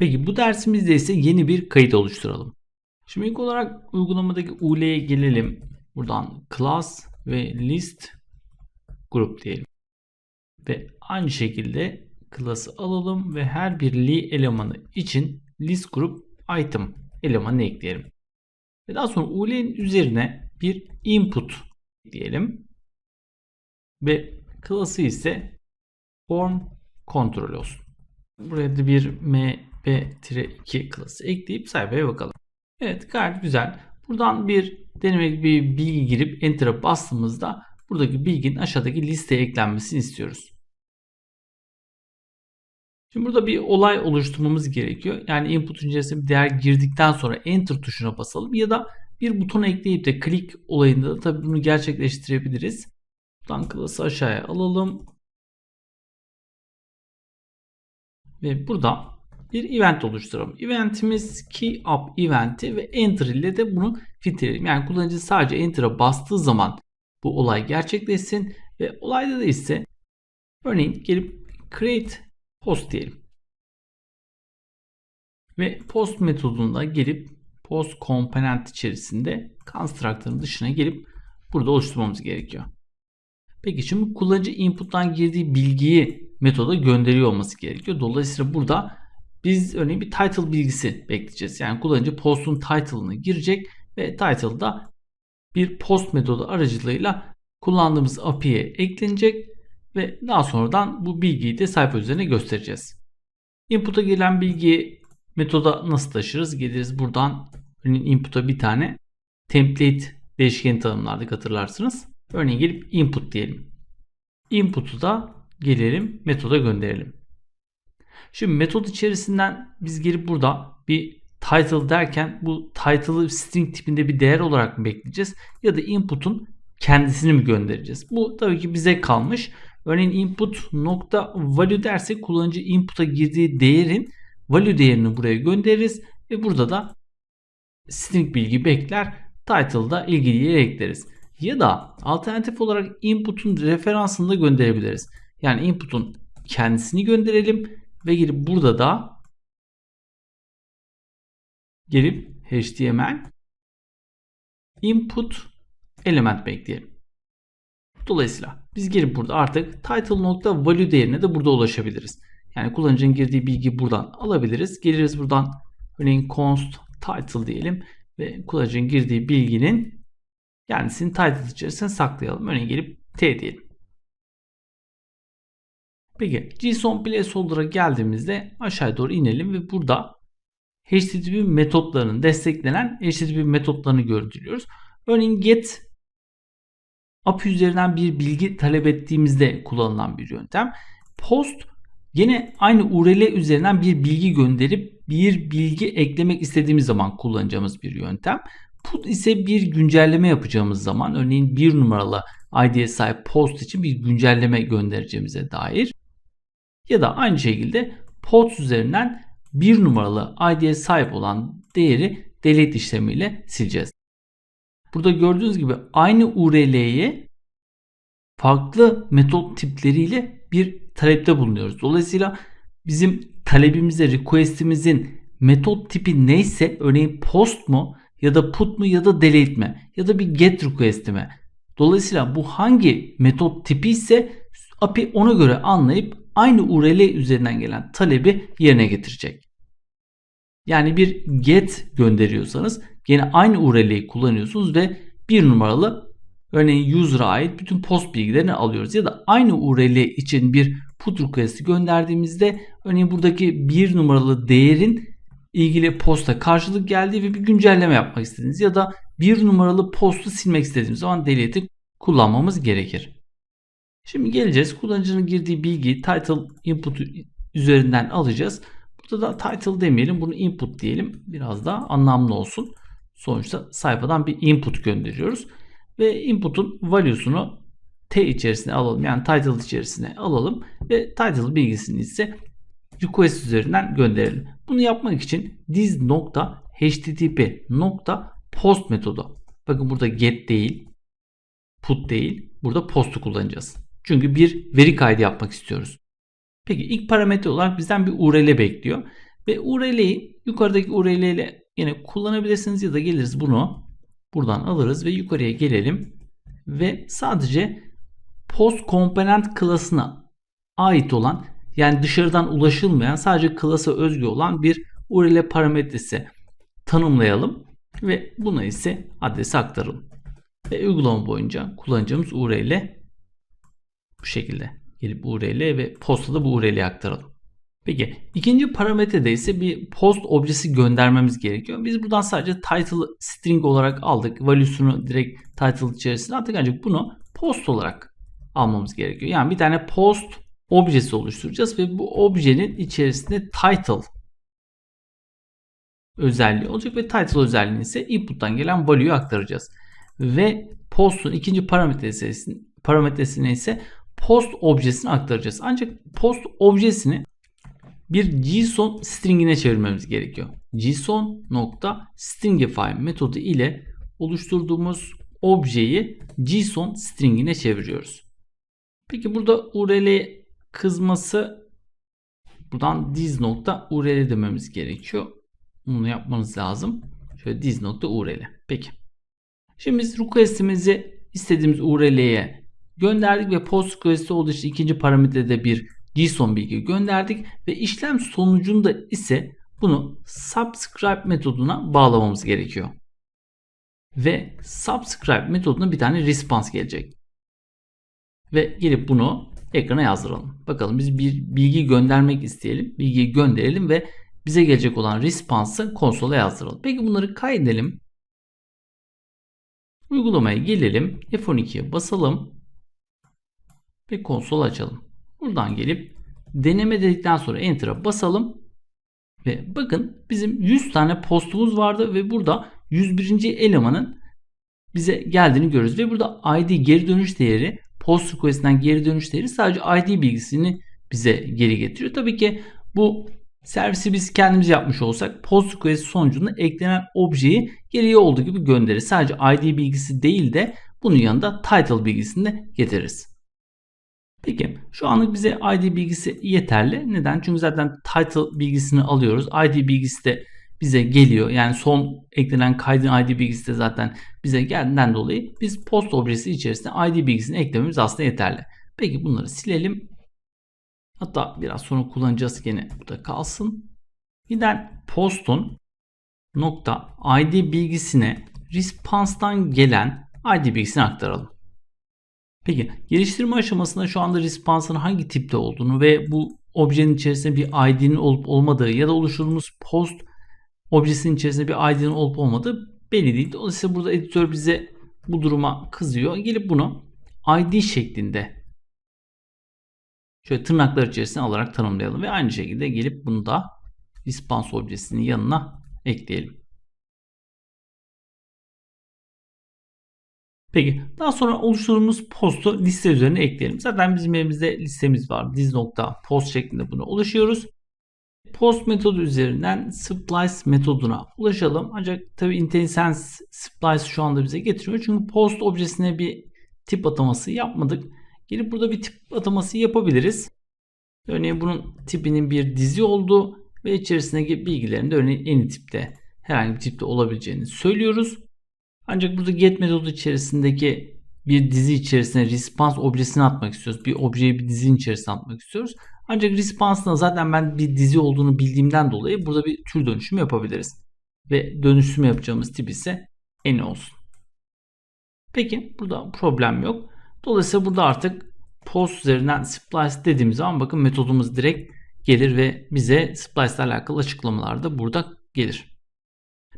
Peki bu dersimizde ise yeni bir kayıt oluşturalım. Şimdi ilk olarak uygulamadaki UL'ye gelelim. Buradan class ve list grup diyelim. Ve aynı şekilde class'ı alalım ve her bir li elemanı için list grup item elemanını ekleyelim. Ve daha sonra UL'nin üzerine bir input diyelim. Ve class'ı ise form control olsun. Buraya da bir mp-2 klası ekleyip sayfaya bakalım. Evet gayet güzel. Buradan bir denemek bir bilgi girip enter'a bastığımızda buradaki bilginin aşağıdaki listeye eklenmesini istiyoruz. Şimdi burada bir olay oluşturmamız gerekiyor. Yani input içerisine bir değer girdikten sonra enter tuşuna basalım ya da bir buton ekleyip de click olayında da tabii bunu gerçekleştirebiliriz. Buradan klası aşağıya alalım. Ve burada bir event oluşturalım. Eventimiz key up eventi ve enter ile de bunu filtreleyelim. Yani kullanıcı sadece enter'a bastığı zaman bu olay gerçekleşsin ve olayda da ise örneğin gelip create post diyelim. Ve post metodunda gelip post komponent içerisinde constructor'ın dışına gelip burada oluşturmamız gerekiyor. Peki şimdi kullanıcı input'tan girdiği bilgiyi metoda gönderiyor olması gerekiyor. Dolayısıyla burada biz örneğin bir title bilgisi bekleyeceğiz. Yani kullanıcı post'un title'ını girecek ve title'da bir post metodu aracılığıyla kullandığımız API'ye eklenecek ve daha sonradan bu bilgiyi de sayfa üzerine göstereceğiz. Input'a gelen bilgiyi metoda nasıl taşırız? Geliriz buradan örneğin input'a bir tane template değişkeni tanımlardık hatırlarsınız. Örneğin gelip input diyelim. Input'u da gelelim metoda gönderelim. Şimdi metod içerisinden biz gelip burada bir title derken bu title'ı string tipinde bir değer olarak mı bekleyeceğiz ya da input'un kendisini mi göndereceğiz? Bu tabii ki bize kalmış. Örneğin input nokta value dersek kullanıcı input'a girdiği değerin value değerini buraya göndeririz ve burada da string bilgi bekler. Title'da ilgili yere ekleriz. Ya da alternatif olarak input'un referansını da gönderebiliriz. Yani input'un kendisini gönderelim ve gelip burada da gelip HTML input element bekleyelim. Dolayısıyla biz gelip burada artık title.value değerine de burada ulaşabiliriz. Yani kullanıcının girdiği bilgiyi buradan alabiliriz. Geliriz buradan örneğin const title diyelim ve kullanıcının girdiği bilginin kendisini title içerisine saklayalım. Örneğin gelip t diyelim. Peki JSON placeholder'a geldiğimizde aşağı doğru inelim ve burada HTTP metotlarının desteklenen HTTP metotlarını gördürüyoruz. Örneğin get API üzerinden bir bilgi talep ettiğimizde kullanılan bir yöntem. Post yine aynı URL üzerinden bir bilgi gönderip bir bilgi eklemek istediğimiz zaman kullanacağımız bir yöntem. Put ise bir güncelleme yapacağımız zaman örneğin bir numaralı ID'ye sahip post için bir güncelleme göndereceğimize dair ya da aynı şekilde post üzerinden bir numaralı ID'ye sahip olan değeri delete işlemiyle sileceğiz. Burada gördüğünüz gibi aynı URL'ye farklı metot tipleriyle bir talepte bulunuyoruz. Dolayısıyla bizim talebimize, request'imizin metot tipi neyse örneğin post mu ya da put mu ya da delete mi ya da bir get request mi. Dolayısıyla bu hangi metot tipi ise API ona göre anlayıp aynı URL üzerinden gelen talebi yerine getirecek. Yani bir get gönderiyorsanız yine aynı URL'yi kullanıyorsunuz ve bir numaralı örneğin user'a ait bütün post bilgilerini alıyoruz. Ya da aynı URL için bir put request'i gönderdiğimizde örneğin buradaki bir numaralı değerin ilgili posta karşılık geldiği ve bir güncelleme yapmak istediğiniz ya da bir numaralı postu silmek istediğimiz zaman delete'i kullanmamız gerekir. Şimdi geleceğiz. Kullanıcının girdiği bilgiyi title input üzerinden alacağız. Burada da title demeyelim. Bunu input diyelim. Biraz daha anlamlı olsun. Sonuçta sayfadan bir input gönderiyoruz. Ve input'un value'sunu t içerisine alalım. Yani title içerisine alalım. Ve title bilgisini ise request üzerinden gönderelim. Bunu yapmak için this nokta http nokta post metodu. Bakın burada get değil, put değil. Burada post'u kullanacağız. Çünkü bir veri kaydı yapmak istiyoruz. Peki ilk parametre olarak bizden bir URL bekliyor. Ve URL'yi yukarıdaki URL ile yine kullanabilirsiniz ya da geliriz bunu buradan alırız ve yukarıya gelelim ve sadece post komponent klasına ait olan yani dışarıdan ulaşılmayan sadece klasa özgü olan bir URL parametresi tanımlayalım ve buna ise adresi aktaralım. Ve uygulama boyunca kullanacağımız URL bu şekilde. Gelip URL ve postada bu URL'yi aktaralım. Peki ikinci parametrede ise bir post objesi göndermemiz gerekiyor. Biz buradan sadece title string olarak aldık. Value'sunu direkt title içerisine attık ancak bunu post olarak almamız gerekiyor. Yani bir tane post objesi oluşturacağız ve bu objenin içerisinde title özelliği olacak ve title özelliğini ise input'tan gelen value'yu aktaracağız. Ve post'un ikinci parametresini, parametresine ise post objesini aktaracağız. Ancak post objesini bir JSON stringine çevirmemiz gerekiyor. JSON nokta stringify metodu ile oluşturduğumuz objeyi JSON stringine çeviriyoruz. Peki burada URL kızması buradan diz nokta URL dememiz gerekiyor. Bunu yapmanız lazım. Şöyle diz nokta URL. Peki. Şimdi biz request'imizi istediğimiz URL'ye gönderdik ve post request'i olduğu için ikinci parametrede bir JSON bilgi gönderdik ve işlem sonucunda ise bunu subscribe metoduna bağlamamız gerekiyor. Ve subscribe metoduna bir tane response gelecek. Ve gelip bunu ekrana yazdıralım. Bakalım biz bir bilgi göndermek isteyelim. Bilgiyi gönderelim ve bize gelecek olan response'ı konsola yazdıralım. Peki bunları kaydedelim. Uygulamaya gelelim. F12'ye basalım. Ve konsol açalım. Buradan gelip deneme dedikten sonra Enter'a basalım. Ve bakın bizim 100 tane postumuz vardı ve burada 101. elemanın bize geldiğini görürüz. Ve burada ID geri dönüş değeri post request'ten geri dönüş değeri sadece ID bilgisini bize geri getiriyor. Tabii ki bu servisi biz kendimiz yapmış olsak post request sonucunda eklenen objeyi geriye olduğu gibi gönderir. Sadece ID bilgisi değil de bunun yanında title bilgisini de getiririz. Peki şu anlık bize ID bilgisi yeterli. Neden? Çünkü zaten title bilgisini alıyoruz. ID bilgisi de bize geliyor. Yani son eklenen kaydın ID bilgisi de zaten bize geldiğinden dolayı biz post objesi içerisinde ID bilgisini eklememiz aslında yeterli. Peki bunları silelim. Hatta biraz sonra kullanacağız gene burada kalsın. Giden postun nokta ID bilgisine response'dan gelen ID bilgisini aktaralım. Peki geliştirme aşamasında şu anda response'ın hangi tipte olduğunu ve bu objenin içerisinde bir ID'nin olup olmadığı ya da oluşturduğumuz post objesinin içerisinde bir ID'nin olup olmadığı belli değil. Dolayısıyla burada editör bize bu duruma kızıyor. Gelip bunu ID şeklinde şöyle tırnaklar içerisine alarak tanımlayalım ve aynı şekilde gelip bunu da response objesinin yanına ekleyelim. Peki daha sonra oluşturduğumuz postu liste üzerine ekleyelim. Zaten bizim elimizde listemiz var. Diz nokta post şeklinde bunu ulaşıyoruz. Post metodu üzerinden splice metoduna ulaşalım. Ancak tabi IntelliSense splice şu anda bize getiriyor. Çünkü post objesine bir tip ataması yapmadık. Gelip burada bir tip ataması yapabiliriz. Örneğin bunun tipinin bir dizi olduğu ve içerisindeki bilgilerin de örneğin any tipte herhangi bir tipte olabileceğini söylüyoruz. Ancak burada get metodu içerisindeki bir dizi içerisine response objesini atmak istiyoruz. Bir objeyi bir dizinin içerisine atmak istiyoruz. Ancak response'da zaten ben bir dizi olduğunu bildiğimden dolayı burada bir tür dönüşüm yapabiliriz. Ve dönüşüm yapacağımız tip ise any olsun. Peki burada problem yok. Dolayısıyla burada artık post üzerinden splice dediğimiz zaman bakın metodumuz direkt gelir ve bize splice ile alakalı açıklamalar da burada gelir.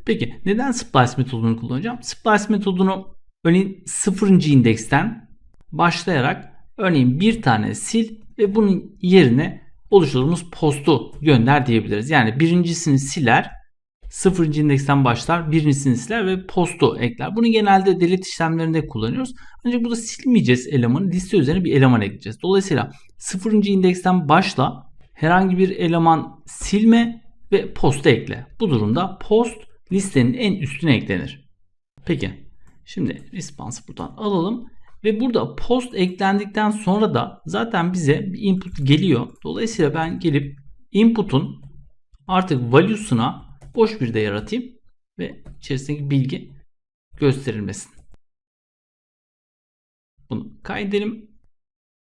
Peki neden splice metodunu kullanacağım? Splice metodunu örneğin 0. indeksten başlayarak örneğin bir tane sil ve bunun yerine oluşturduğumuz postu gönder diyebiliriz. Yani birincisini siler, 0. indeksten başlar, birincisini siler ve postu ekler. Bunu genelde delete işlemlerinde kullanıyoruz. Ancak burada silmeyeceğiz elemanı, liste üzerine bir eleman ekleyeceğiz. Dolayısıyla 0. indeksten başla, herhangi bir eleman silme ve postu ekle. Bu durumda post listenin en üstüne eklenir. Peki şimdi response buradan alalım ve burada post eklendikten sonra da zaten bize bir input geliyor. Dolayısıyla ben gelip input'un Artık value'suna boş bir de yaratayım ve içerisindeki bilgi gösterilmesin. Bunu kaydedelim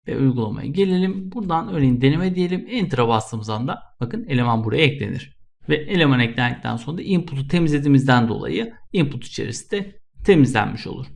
ve uygulamaya gelelim. Buradan örneğin deneme diyelim. Enter'a bastığımız anda bakın eleman buraya eklenir. Ve eleman eklendikten sonra da input'u temizlediğimizden dolayı input içerisinde temizlenmiş olur.